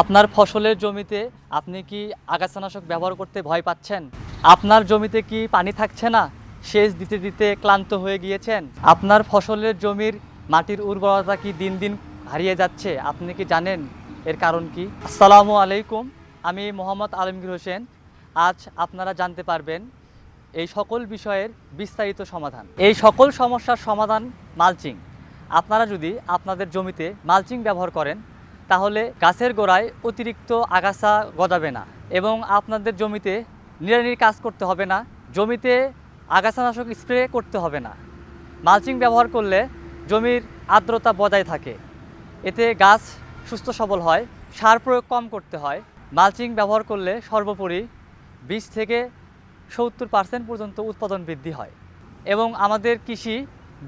আপনার ফসলের জমিতে আপনি কি আগাছানাশক ব্যবহার করতে ভয় পাচ্ছেন? আপনার জমিতে কি পানি থাকছে না? সেচ দিতে দিতে ক্লান্ত হয়ে গিয়েছেন? আপনার ফসলের জমির মাটির উর্বরতা কি দিন দিন হারিয়ে যাচ্ছে? আপনি কি জানেন এর কারণ কি? আসসালামু আলাইকুম, আমি মোহাম্মদ আলমগীর হোসেন। আজ আপনারা জানতে পারবেন এই সকল বিষয়ের বিস্তারিত সমাধান। এই সকল সমস্যার সমাধান মালচিং। আপনারা যদি আপনাদের জমিতে মালচিং ব্যবহার করেন তাহলে গাছের গোড়ায় অতিরিক্ত আগাছা গদাবে না এবং আপনাদের জমিতে নিড়ানির কাজ করতে হবে না, জমিতে আগাছানাশক স্প্রে করতে হবে না। মালচিং ব্যবহার করলে জমির আর্দ্রতা বজায় থাকে। এতে গাছ সুস্থ সবল হয়, সার প্রয়োগ কম করতে হয়। মালচিং ব্যবহার করলে সর্বোপরি বিশ থেকে সত্তর পার্সেন্ট পর্যন্ত উৎপাদন বৃদ্ধি হয় এবং আমাদের কৃষি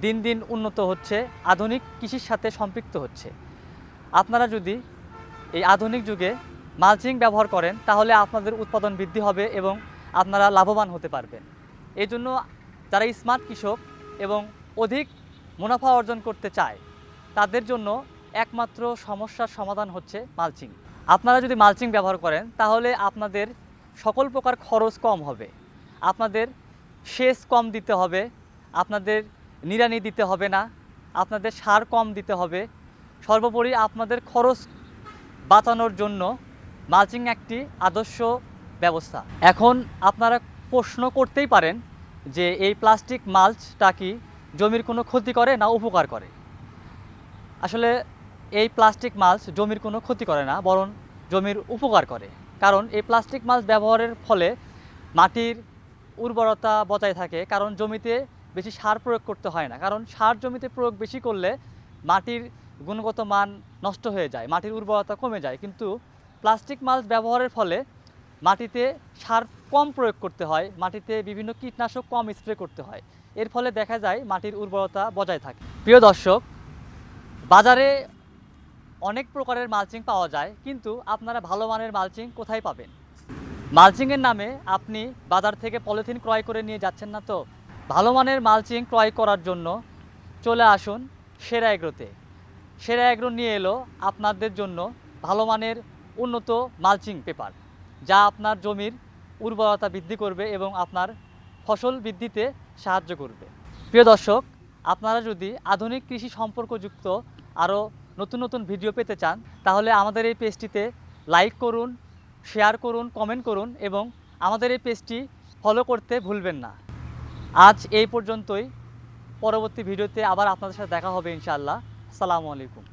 দিন দিন উন্নত হচ্ছে, আধুনিক কৃষির সাথে সম্পৃক্ত হচ্ছে। আপনারা যদি এই আধুনিক যুগে মালচিং ব্যবহার করেন, তাহলে আপনাদের উৎপাদন বৃদ্ধি হবে এবং আপনারা লাভবান হতে পারবেন। এই জন্য যারা স্মার্ট কৃষক এবং অধিক মুনাফা অর্জন করতে চায়, তাদের জন্য একমাত্র সমস্যার সমাধান হচ্ছে মালচিং। আপনারা যদি মালচিং ব্যবহার করেন, তাহলে আপনাদের সকল প্রকার খরচ কম হবে। আপনাদের সেচ কম দিতে হবে, আপনাদের নিড়ানি দিতে হবে না, আপনাদের সার কম দিতে হবে সর্বোপরি আপনাদের খরচ বাঁচানোর জন্য মালচিং একটি আদর্শ ব্যবস্থা। এখন আপনারা প্রশ্ন করতেই পারেন যে এই প্লাস্টিক মালচটা কি জমির কোনো ক্ষতি করে না উপকার করে? আসলে এই প্লাস্টিক মালচ জমির কোনো ক্ষতি করে না, বরং জমির উপকার করে। কারণ এই প্লাস্টিক মালচ ব্যবহারের ফলে মাটির উর্বরতা বজায় থাকে, কারণ জমিতে বেশি সার প্রয়োগ করতে হয় না। কারণ সার জমিতে প্রয়োগ বেশি করলে মাটির গুণগত মান নষ্ট হয়ে যায়, মাটির উর্বরতা কমে যায়। কিন্তু প্লাস্টিক মালচ ব্যবহারের ফলে মাটিতে সার কম প্রয়োগ করতে হয়, মাটিতে বিভিন্ন কীটনাশক কম স্প্রে করতে হয়। এর ফলে দেখা যায় মাটির উর্বরতা বজায় থাকে। প্রিয় দর্শক, বাজারে অনেক প্রকারের মালচিং পাওয়া যায়, কিন্তু আপনারা ভালো মানের মালচিং কোথায় পাবেন? মালচিংয়ের নামে আপনি বাজার থেকে পলিথিন ক্রয় করে নিয়ে যাচ্ছেন না তো? ভালো মানের মালচিং ক্রয় করার জন্য চলে আসুন সেরা এগ্রোতে সেরা এগ্রো নিয়ে এলো আপনাদের জন্য ভালো মানের উন্নত মালচিং পেপার, যা আপনার জমির উর্বরতা বৃদ্ধি করবে এবং আপনার ফসল বৃদ্ধিতে সাহায্য করবে। প্রিয় দর্শক, আপনারা যদি আধুনিক কৃষি সম্পর্কযুক্ত আরও নতুন নতুন ভিডিও পেতে চান, তাহলে আমাদের এই পেজটিতে লাইক করুন, শেয়ার করুন, কমেন্ট করুন এবং আমাদের এই পেজটি ফলো করতে ভুলবেন না। আজ এই পর্যন্তই। পরবর্তী ভিডিওতে আবার আপনাদের সাথে দেখা হবে ইনশাআল্লাহ। আসসালামু আলাইকুম।